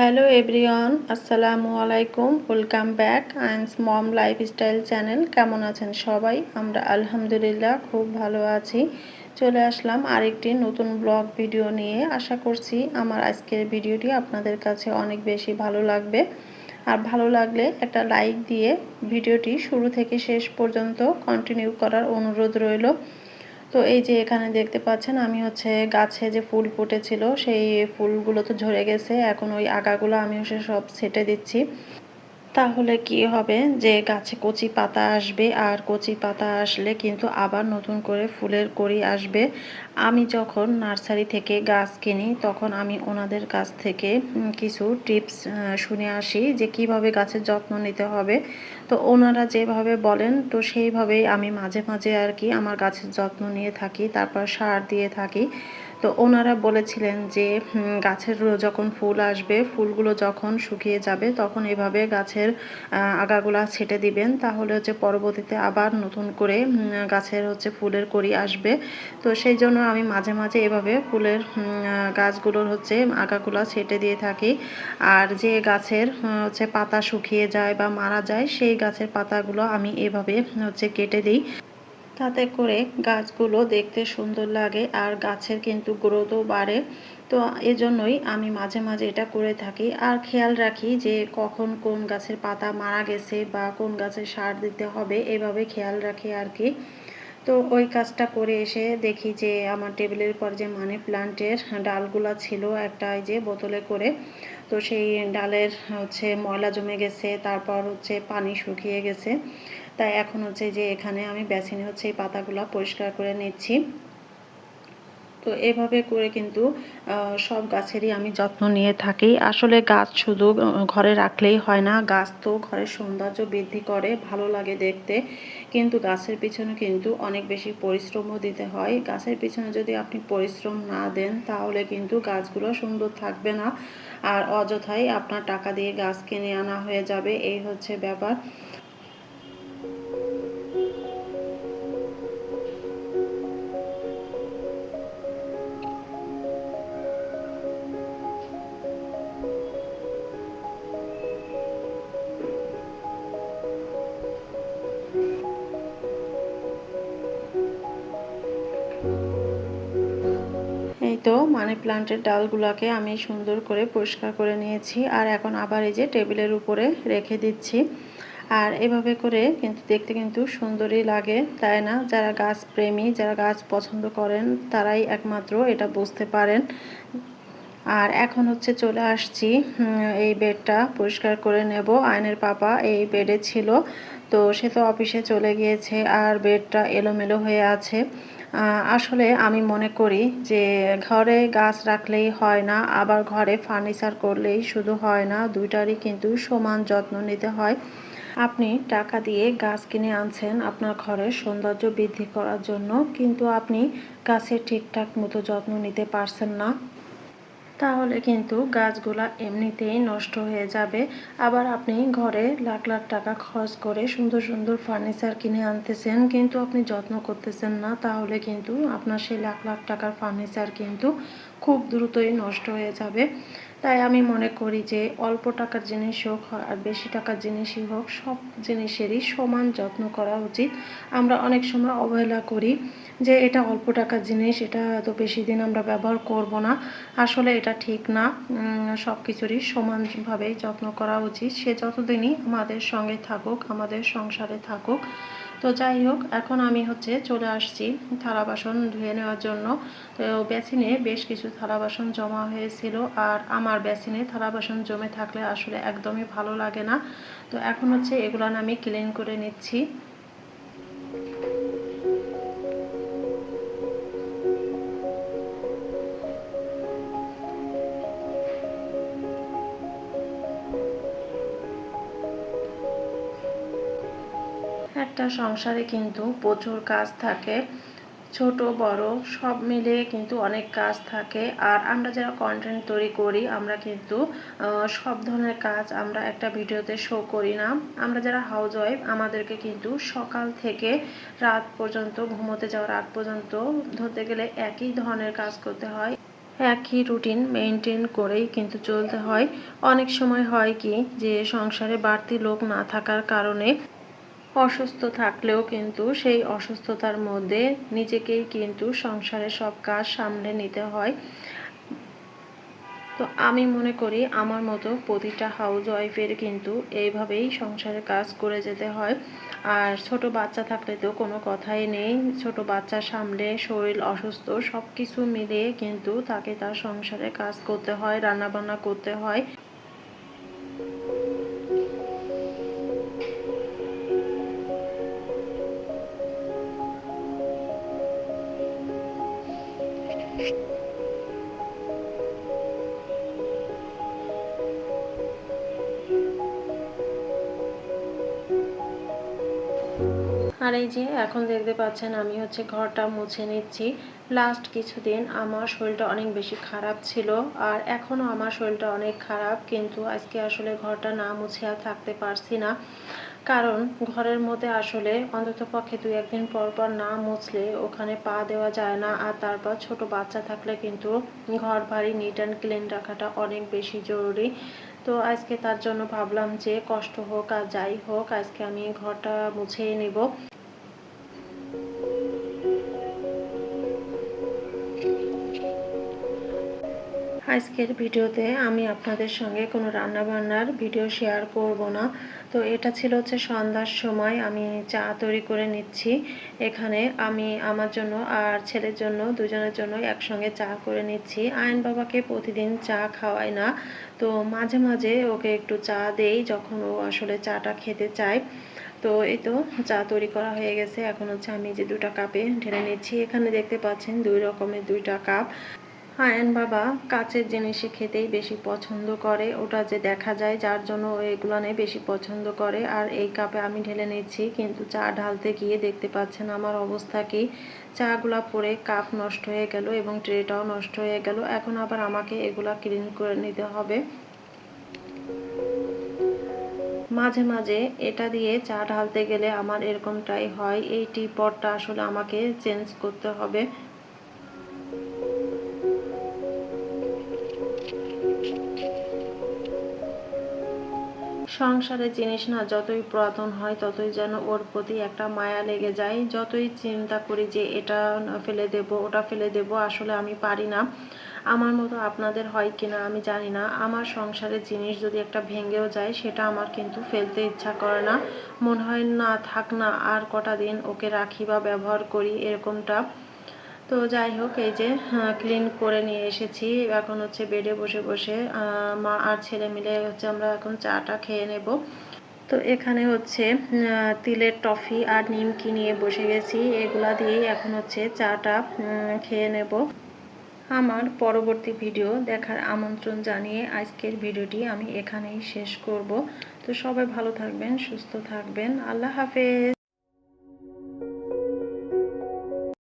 Hello everyone আসসালামু আলাইকুম welcome back Ain's mom lifestyle channel কেমন আছেন সবাই? আমরা আলহামদুলিল্লাহ খুব ভালো আছি। চলে আসলাম আরেকটি নতুন ব্লগ ভিডিও নিয়ে। আশা করছি আমার আজকের ভিডিওটি আপনাদের কাছে অনেক বেশি ভালো লাগবে। আর ভালো লাগলে একটা লাইক দিয়ে ভিডিওটি শুরু থেকে শেষ পর্যন্ত কন্টিনিউ করার অনুরোধ রইল। তো এই যে এখানে দেখতে পাচ্ছেন, আমি হচ্ছে গাছে যে ফুল ফুটেছিল, সেই ফুলগুলো তো ঝরে গেছে। এখন ওই আগাগুলো আমি হচ্ছে সব ছেটে দিচ্ছি। তাহলে কি হবে? যে গাছে কচি পাতা আসবে, আর কচি পাতা আসলে কিন্তু আবার নতুন করে ফুলের কড়ি আসবে। আমি যখন নার্সারি থেকে গাছ কিনি, তখন আমি ওনাদের কাছ থেকে কিছু টিপস শুনে আসি যে কীভাবে গাছের যত্ন নিতে হবে। তো ওনারা যেভাবে বলেন, তো সেইভাবেই আমি মাঝে মাঝে আর কি আমার গাছের যত্ন নিয়ে থাকি, তারপর সার দিয়ে থাকি। তো ওনারা বলেছিলেন যে গাছের যখন ফুল আসবে, ফুলগুলো যখন শুকিয়ে যাবে, তখন এভাবে গাছের আগাগুলা ছেটে দিবেন। তাহলে হচ্ছে পরবর্তীতে আবার নতুন করে গাছের হচ্ছে ফুলের কড়ি আসবে। তো সেই জন্য আমি মাঝে মাঝে এভাবে ফুলের গাছগুলোর হচ্ছে আগাগুলা ছেটে দিয়ে থাকি। আর যে গাছের হচ্ছে পাতা শুকিয়ে যায় বা মারা যায়, সেই গাছের পাতাগুলো আমি এভাবে হচ্ছে কেটে দিই। তাতে করে গাছগুলো দেখতে সুন্দর লাগে আর গাছের কিন্তু গ্রোথও বাড়ে। তো এজন্যই আমি মাঝে মাঝে এটা করে থাকি। আর খেয়াল রাখি যে কখন কোন গাছের পাতা মারা গেছে বা কোন গাছের সার দিতে হবে, এভাবে খেয়াল রাখি আর কি। তো ওই কাজটা করে এসে দেখি যে আমার টেবিলের পর যে মানি প্লান্টের ডালগুলা ছিল একটা যে বোতলে করে, তো সেই ডালের হচ্ছে ময়লা জমে গেছে, তারপর হচ্ছে পানি শুকিয়ে গেছে। তাই এখন হচ্ছে যে এখানে আমি বেসিনে হচ্ছে এই পাতাগুলো পরিষ্কার করে নিচ্ছি। তো এভাবে করে কিন্তু সব গাছেরই আমি যত্ন নিয়ে থাকি। আসলে গাছ শুধু ঘরে রাখলেই হয় না, গাছ তো ঘরের সৌন্দর্য বৃদ্ধি করে, ভালো লাগে দেখতে। কিন্তু গাছের পিছনে কিন্তু অনেক বেশি পরিশ্রমও দিতে হয়। গাছের পিছনে যদি আপনি পরিশ্রম না দেন, তাহলে কিন্তু গাছগুলো সুন্দর থাকবে না। আর অযথাই আপনার টাকা দিয়ে গাছ কিনে আনা হয়ে যাবে, এই হচ্ছে ব্যাপার। তো মানি প্লান্টের ডালগুলোকে আমি সুন্দর করে পরিষ্কার করে নিয়েছি আর এখন আবার এই যে টেবিলের উপরে রেখে দিচ্ছি। আর এভাবে করে কিন্তু দেখতে কিন্তু সুন্দরই লাগে, তাই না? যারা গাছ প্রেমী, যারা গাছ পছন্দ করেন, তারাই একমাত্র এটা বুঝতে পারেন। আর এখন হচ্ছে চলে আসছি এই বেডটা পরিষ্কার করে নেব। আয়নের পাপা এই বেডে ছিল, তো সে তো অফিসে চলে গিয়েছে আর বেডটা এলোমেলো হয়ে আছে। আসলে আমি মনে করি যে ঘরে গাছ রাখলেই হয় না, আবার ঘরে ফার্নিচার করলেই শুধু হয় না, দুইটারই কিন্তু সমান যত্ন নিতে হয়। আপনি টাকা দিয়ে গাছ কিনে আনছেন আপনার ঘরের সৌন্দর্য বৃদ্ধি করার জন্য, কিন্তু আপনি গাছের ঠিকঠাক মতো যত্ন নিতে পারছেন না। তাহলে কিন্তু গাছগুলা এমনিতেই নষ্ট হয়ে যাবে। আবার আপনি ঘরে লাখ লাখ টাকা খরচ করে সুন্দর সুন্দর ফার্নিচার কিনে আনতেছেন, কিন্তু আপনি যত্ন করতেছেন না, তাহলে কিন্তু আপনার সেই লাখ লাখ টাকার ফার্নিচার কিন্তু খুব দ্রুতই নষ্ট হয়ে যাবে। তাই আমি মনে করি যে অল্প টাকার জিনিস হোক আর বেশি টাকার জিনিসই হোক, সব জিনিসেরই সমান যত্ন করা উচিত। আমরা অনেক সময় অবহেলা করি যে এটা অল্প টাকার জিনিস, এটা এত বেশি দিন আমরা ব্যবহার করব না। আসলে এটা ঠিক না। সব কিছুরই সমানভাবেই যত্ন করা উচিত। সে যতদিনই আমাদের সঙ্গে থাকুক, আমাদের সংসারে থাকুক তো যাই হোক, এখন আমি হচ্ছে চলে আসছি থালা বাসন ধুয়ে নেওয়ার জন্য। তো বেসিনে বেশ কিছু থালা বাসন জমা হয়েছিল আর আমার বেসিনে থালা বাসন জমে থাকলে আসলে একদমই ভালো লাগে না। তো এখন হচ্ছে এগুলো আমি ক্লিন করে নিচ্ছি। একটা সংসারে কিন্তু প্রচুর কাজ থাকে, ছোট, বড়, সব মিলিয়ে কিন্তু অনেক কাজ থাকে। আর আমরা যারা কন্টেন্ট তৈরি করি, আমরা কিন্তু সব ধরনের কাজ আমরা একটা ভিডিওতে শো করি না। আমরা যারা হাউস ওয়াইফ আমাদেরকে কিন্তু সকাল থেকে রাত পর্যন্ত, ঘুমোতে যাওয়ার আগ পর্যন্ত ধরতে গেলে একই ধরনের কাজ করতে হয়। একই রুটিন মেনটেন করেই কিন্তু চলতে হয়। অনেক সময় হয় কি, যে সংসারে বাড়তি লোক না থাকার কারণে অসুস্থ থাকলেও কিন্তু সেই অসুস্থতার মধ্যে নিজেকেই কিন্তু সংসারে সব কাজ সামলে নিতে হয়। তো আমি মনে করি আমার মতো প্রতিটা হাউস ওয়াইফের কিন্তু এইভাবেই সংসারে কাজ করে যেতে হয়। আর ছোট বাচ্চা থাকলে তো কোনো কথাই নেই। ছোট বাচ্চা সামলে শরীর অসুস্থ সব কিছু মিলিয়ে কিন্তু তাকে তার সংসারে কাজ করতে হয়, রান্নাবান্না করতে হয়। আর এই যে, এখন দেখতে পাচ্ছেন আমি হচ্ছে ঘরটা মুছে নিচ্ছি। লাস্ট কিছুদিন আমার শরীরটা অনেক বেশি খারাপ ছিল আর এখনও আমার শরীরটা অনেক খারাপ, কিন্তু আজকে আসলে ঘরটা না মুছে আর থাকতে পারছি না। কারণ ঘরের মধ্যে আসলে অন্তত পক্ষে দুই একদিন পর পর না মুছলে ওখানে পা দেওয়া যায় না, আর তারপর ছোট বাচ্চা থাকলে কিন্তু ঘর বাড়ি নিট অ্যান্ড ক্লিন রাখাটা অনেক বেশি জরুরি। তো আজকে তার জন্য ভাবলাম যে কষ্ট হোক আর যাই হোক, আজকে আমি ঘরটা মুছেই নেব। আজকের ভিডিওতে আমি আপনাদের সঙ্গে কোনো রান্নাবান্নার ভিডিও শেয়ার করব না। তো এটা ছিল হচ্ছে সন্ধ্যার সময়, আমি চা তৈরি করে নিচ্ছি। এখানে আমি আমার জন্য আর ছেলের জন্য দুজনের জন্য একসঙ্গে চা করে নিচ্ছি। আয়ন বাবাকে প্রতিদিন চা খাওয়াই না, তো মাঝে মাঝে ওকে একটু চা দেই যখন ও আসলে চাটা খেতে চায়। তো এই তো চা তৈরি করা হয়ে গেছে। এখন হচ্ছে আমি যে দুটা কাপে ঢেলে নিচ্ছি। এখানে দেখতে পাচ্ছেন দুই রকমের দুইটা কাপ। আয়ন বাবা কাচের জিনিসে খেতেই বেশি পছন্দ করে। ওটা যে দেখা যায় যার জন্য ও এগুলো নিয়ে বেশি পছন্দ করে। আর এই কাপে আমি ঢেলে নিচ্ছি, কিন্তু চা ঢালতে গিয়ে দেখতে পাচ্ছেন আমার অবস্থা কি। চাগুলা পরে কাপ নষ্ট হয়ে গেল এবং ট্রেটাও নষ্ট হয়ে গেল। এখন আবার আমাকে এগুলা ক্লিন করে নিতে হবে। মাঝে মাঝে এটা দিয়ে চা ঢালতে গেলে আমার এরকমটাই হয়। এই টি পটটা আসলে আমাকে চেঞ্জ করতে হবে। সংসারের জিনিস না যতই পুরাতন হয়, ততই যেন ওর প্রতি একটা মায়া লেগে যায়। যতই চিন্তা করি যে এটা ফেলে দেব, ওটা ফেলে দেব, আসলে আমি পারি না। আমার মতো আপনাদের হয় কিনা আমি জানি না। আমার সংসারের জিনিস যদি একটা ভেঙেও যায়, সেটা আমার কিন্তু ফেলতে ইচ্ছা করে না। মনে হয় না, থাক না, আর কটা দিন ওকে রাখি বা ব্যবহার করি, এরকমটা তো যাই হোক, এই যে ক্লিন করে নিয়ে এসেছি। এখন হচ্ছে বেডে বসে বসে মা আর ছেলে মিলে হচ্ছে আমরা এখন চাটা খেয়ে নেব। তো এখানে হচ্ছে তিলের টফি আর নিমকি নিয়ে বসে গেছি। এগুলা দিয়েই এখন হচ্ছে চাটা খেয়ে নেব। আমার পরবর্তী ভিডিও দেখার আমন্ত্রণ জানিয়ে আজকের ভিডিওটি আমি এখানেই শেষ করব। তো সবাই ভালো থাকবেন, সুস্থ থাকবেন। আল্লাহ হাফেজ।